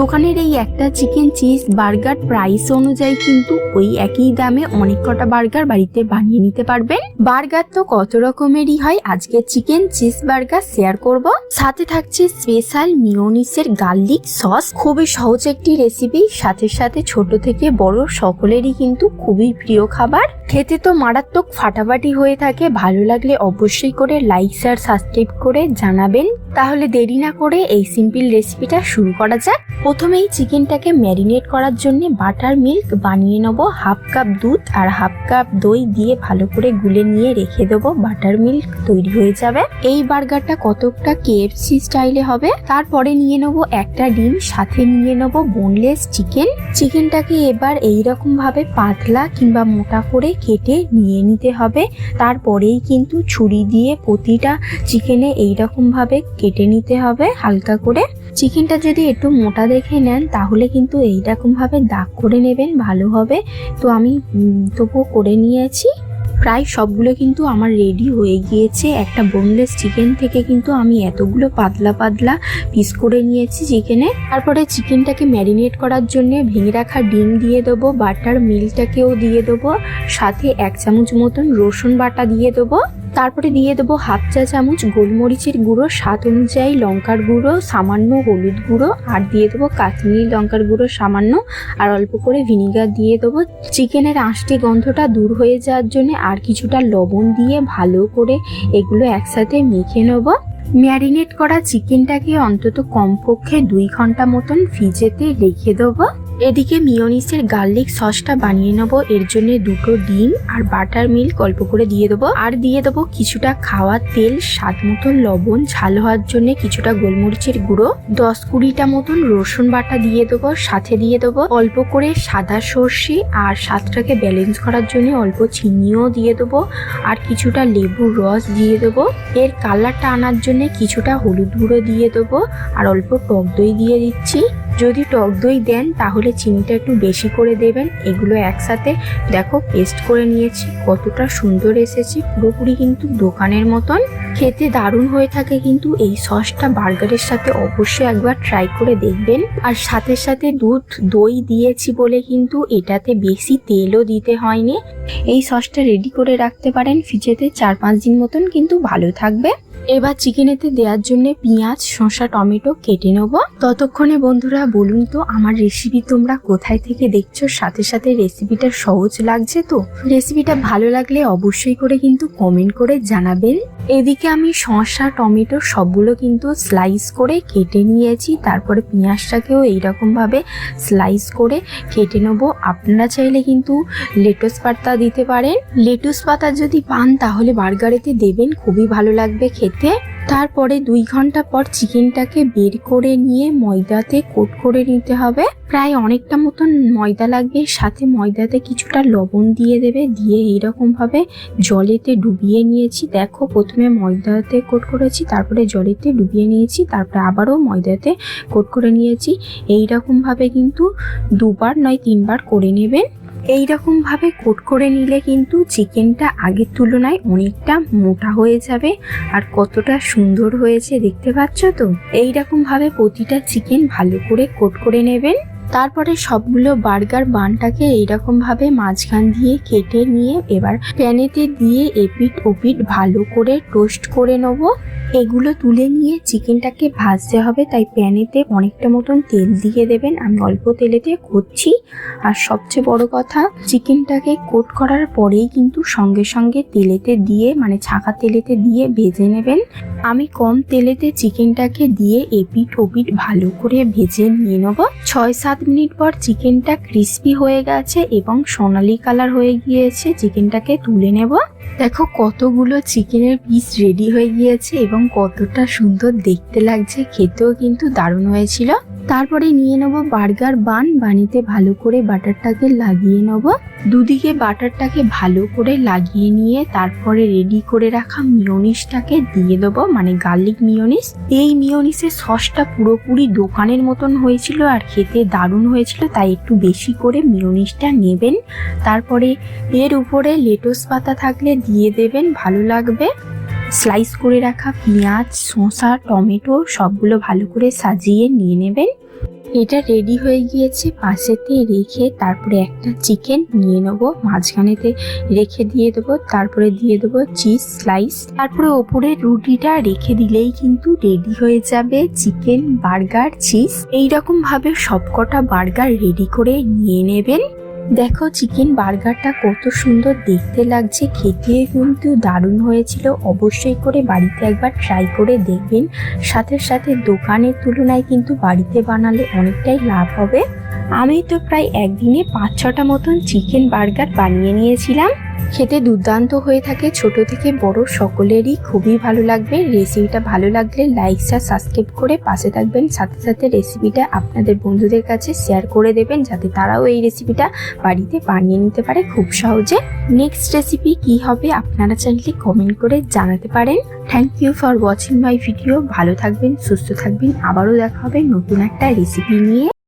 দোকানের এই একটা চিকেন চিজ বার্গার প্রাইস অনুযায়ী কিন্তু ওই একই দামে অনেক কটা বার্গার বাড়িতে বানিয়ে নিতে পারবেন। বার্গার তো কত রকমেরই হয়, আজকে চিকেন চিজ বার্গার শেয়ার করব। সাথে থাকছে স্পেশাল মিওনিসের গার্লিক সস খুবই সহজ একটি রেসিপি সাথে সাথে ছোট থেকে বড় সকলেরই কিন্তু খুবই প্রিয় খাবার। খেতে তো মারাত্মক ফাটাফাটি হয়ে থাকে। ভালো লাগলে অবশ্যই করে লাইক শেয়ার সাবস্ক্রাইব করে জানাবেন। তাহলে দেরি না করে এই সিম্পল রেসিপিটা শুরু করা যাক। প্রথমেই চিকেনটাকে ম্যারিনেট করার জন্য বাটার মিল্ক বানিয়ে নেব। হাফ কাপ দুধ আর হাফ কাপ দই দিয়ে ভালো করে গুলে নিয়ে রেখে দেবো। বাটার মিল্ক তৈরি হয়ে যাবে। এই বার্গারটা কতকটা কেএফসি স্টাইলে হবে। তারপরে নিয়ে নেব একটা ডিম, সাথে নিয়ে নেব বোনলেস চিকেন চিকেনটাকে এবার এই রকম ভাবে পাতলা কিংবা মোটা করে কেটে নিয়ে নিতে হবে। তারপরেই কিন্তু ছুরি দিয়ে প্রতিটা চিকেনে এইরকমভাবে কেটে নিতে হবে হালকা করে। চিকেনটা যদি একটু মোটা দেখে নেন, তাহলে কিন্তু এইরকমভাবে দাগ করে নেবেন, ভালো হবে। তো আমি তবুও করে নিয়েছি। প্রায় সবগুলো কিন্তু আমার রেডি হয়ে গিয়েছে। একটা বোনলেস চিকেন থেকে কিন্তু আমি এতগুলো পাতলা পাতলা পিস করে নিয়েছি চিকেনে তারপরে চিকেনটাকে ম্যারিনেট করার জন্য ভেঙে রাখা ডিম দিয়ে দেবো বাটার মিলটাকেও দিয়ে দেবো, সাথে এক চামচ মতন রসুন বাটা দিয়ে দেবো। তারপরে দিয়ে দেবো হাফ চা চামচ গোলমরিচের গুঁড়ো, স্বাদ অনুযায়ী লঙ্কার গুঁড়ো, সামান্য হলুদ গুঁড়ো, আর দিয়ে দেবো কাশ্মীরি লঙ্কার গুঁড়ো সামান্য, আর অল্প করে ভিনিগার দিয়ে দেবো। চিকেনের আঁশটি গন্ধটা দূর হয়ে যাওয়ার জন্য আর কিছুটা লবণ দিয়ে ভালো করে এগুলো একসাথে মেখে নেব। ম্যারিনেট করা চিকেনটাকে অন্তত কমপক্ষে দুই ঘণ্টা মতন ফ্রিজেতে রেখে দেবো। এদিকে মিওনিসের গার্লিক সসটা বানিয়ে নেব। এর জন্য দুটো ডিম আর বাটার মিল্ক অল্প করে দিয়ে দেবো। আর দিয়ে দেবো কিছুটা খাওয়ার তেল, স্বাদ মতন লবণ, ঝাল হওয়ার জন্য কিছুটা গোলমরিচের গুঁড়ো, দশ কুড়িটা মতন রসুন বাটা দিয়ে দেবো, সাথে দিয়ে দেবো অল্প করে সাদা সর্ষে আর স্বাদটাকে ব্যালেন্স করার জন্য অল্প চিনিও দিয়ে দেবো আর কিছুটা লেবুর রস দিয়ে দেবো। এর কালারটা আনার জন্য কিছুটা হলুদ গুঁড়ো দিয়ে দেবো আর অল্প টক দই দিয়ে দিচ্ছি। যদি টক দই দেন, তাহলে চিনিটা একটু বেশি করে দেবেন। এগুলো একসাথে দেখো পেস্ট করে নিয়েছি। কতটা সুন্দর এসেছে, পুরোপুরি কিন্তু দোকানের মতন। খেতে দারুণ হয়ে থাকে কিন্তু এই সসটা বার্গারের সাথে অবশ্যই একবার ট্রাই করে দেখবেন। আর সাথে সাথে দুধ, দই দিয়েছি বলে কিন্তু এটাতে বেশি তেলও দিতে হয়নি। এই সসটা রেডি করে রাখতে পারেন ফ্রিজেতে চার পাঁচ দিন মতন কিন্তু ভালো থাকবে। এবার চিকেনেতে দেওয়ার জন্য পেঁয়াজ, শসা, টমেটো কেটে নেব। ততক্ষণে বন্ধুরা বলুন তো, আমার রেসিপি তোমরা কোথায় থেকে দেখছ? সাথে সাথে রেসিপিটা সহজ লাগছে তো? রেসিপিটা ভালো লাগলে অবশ্যই করে কিন্তু কমেন্ট করে জানাবেন। এদিকে আমি শসা, টমেটো সবগুলো কিন্তু স্লাইস করে কেটে নিয়েছি। তারপরে পেঁয়াজটাকেও এইরকমভাবে স্লাইস করে কেটে নেব। আপনারা চাইলে কিন্তু লেটুস পাতা দিতে পারেন। লেটুস পাতা যদি পান, তাহলে বার্গারেতে দেবেন। খুবই ভালো লাগবে খেতে। তারপরে দুই ঘণ্টা পর চিকেনটাকে বের করে নিয়ে ময়দাতে কোট করে নিতে হবে। প্রায় অনেকটা মতন ময়দা লাগবে, সাথে ময়দাতে কিছুটা লবণ দিয়ে দেবে, দিয়ে এইরকম ভাবে জলেতে ডুবিয়ে নিয়েছি। দেখো, প্রথমে ময়দাতে কোট করেছি, তারপরে জলেতে ডুবিয়ে নিয়েছি, তারপরে আবারও ময়দাতে কোট করে নিয়েছি। এই রকম ভাবে কিন্তু দুবার নয়, তিনবার করে নেবেন। এই ভাবে কোট করে নিলে কিন্তু চিকেনটা আগের তুলনায় অনেকটা মোটা হয়ে যাবে আর কতটা সুন্দর হয়েছে দেখতে পাচ্ছ তো? এই ভাবে প্রতিটা চিকেন ভালো করে কোট করে নেবেন। তারপরে সবগুলো বার্গার বানটাকে এইরকম ভাবে মাঝখান দিয়ে কেটে নিয়ে এবার প্যানেতে দিয়ে এপিট ওপিট ভালো করে টোস্ট করে নেব। এগুলো তুলে নিয়ে চিকেনটাকে ভাজতে হবে, তাই প্যানেতে অনেকটা মতন তেল দিয়ে দেবেন। আমি অল্প তেলেতে করছি আর সবচেয়ে বড় কথা, চিকেনটাকে কোট করার পরেই কিন্তু সঙ্গে সঙ্গে তেলেতে দিয়ে মানে ছাকা তেলেতে দিয়ে ভেজে নেবেন। আমি কম তেলেতে চিকেনটাকে দিয়ে এপিট ওপিট ভালো করে ভেজে নিয়ে নেব। ছয় সাত মিনিট পর চিকেনটা ক্রিস্পি হয়ে গেছে এবং সোনালি কালার হয়ে গিয়েছে। চিকেনটাকে তুলে নেব। দেখো কতগুলো চিকেনের পিস রেডি হয়ে গিয়েছে এবং কতটা সুন্দর দেখতে লাগছে, খেতেও কিন্তু দারুণ হয়েছিল। তারপরে নিয়ে নেব বার্গার বান বানিতে ভালো করে বাটারটাকে লাগিয়ে নেব। দুদিকে বাটারটাকে ভালো করে লাগিয়ে নিয়ে তারপরে রেডি করে রাখা মিওনিসটাকে দিয়ে দেবো মানে গার্লিক মিওনিস এই মিওনিসের সসটা পুরোপুরি দোকানের মতন হয়েছিল আর খেতে দারুণ হয়েছিল, তাই একটু বেশি করে মিওনিসটা নেবেন। তারপরে এর উপরে লেটুস পাতা থাকলে দিয়ে দেবেন, ভালো লাগবে। স্লাইস করে রাখা পেঁয়াজ, শসা, টমেটো সবগুলো ভালো করে সাজিয়ে নিয়ে নেবেন। এটা রেডি হয়ে গিয়েছে। পাশেতে রেখে তারপরে একটা চিকেন নিয়ে নেব। মাঝখানেতে রেখে দিয়ে দেবো, তারপরে দিয়ে দেবো চিজ স্লাইস তারপরে ওপরে রুটিটা রেখে দিলেই কিন্তু রেডি হয়ে যাবে চিকেন বার্গার চিজ এইরকম ভাবে সবকটা বার্গার রেডি করে নিয়ে নেবেন। দেখো চিকেন বার্গারটা কত সুন্দর দেখতে লাগছে, খেতে কিন্তু দারুণ হয়েছিল। অবশ্যই করে বাড়িতে একবার ট্রাই করে দেখবেন। সাথে সাথে দোকানের তুলনায় কিন্তু বাড়িতে বানালে অনেকটাই লাভ হবে। আমি তো প্রায় একদিনে পাঁচ ছটা মতন চিকেন বার্গার বানিয়ে নিয়েছিলাম। খেতে দুর্দান্ত হয়ে থাকে, ছোট থেকে বড় সকলেরই খুবই ভালো লাগবে। রেসিপিটা ভালো লাগলে লাইক শেয়ার সাবস্ক্রাইব করে পাশে থাকবেন। সাথে সাথে রেসিপিটা আপনাদের বন্ধুদের কাছে শেয়ার করে দেবেন, যাতে তারাও এই রেসিপিটা বাড়িতে বানিয়ে নিতে পারে খুব সহজে। নেক্সট রেসিপি কি হবে আপনারা চাইলে কমেন্ট করে জানাতে পারেন। Thank you for watching my video ভালো থাকবেন, সুস্থ থাকবেন। আবারও দেখা হবে নতুন একটা রেসিপি নিয়ে।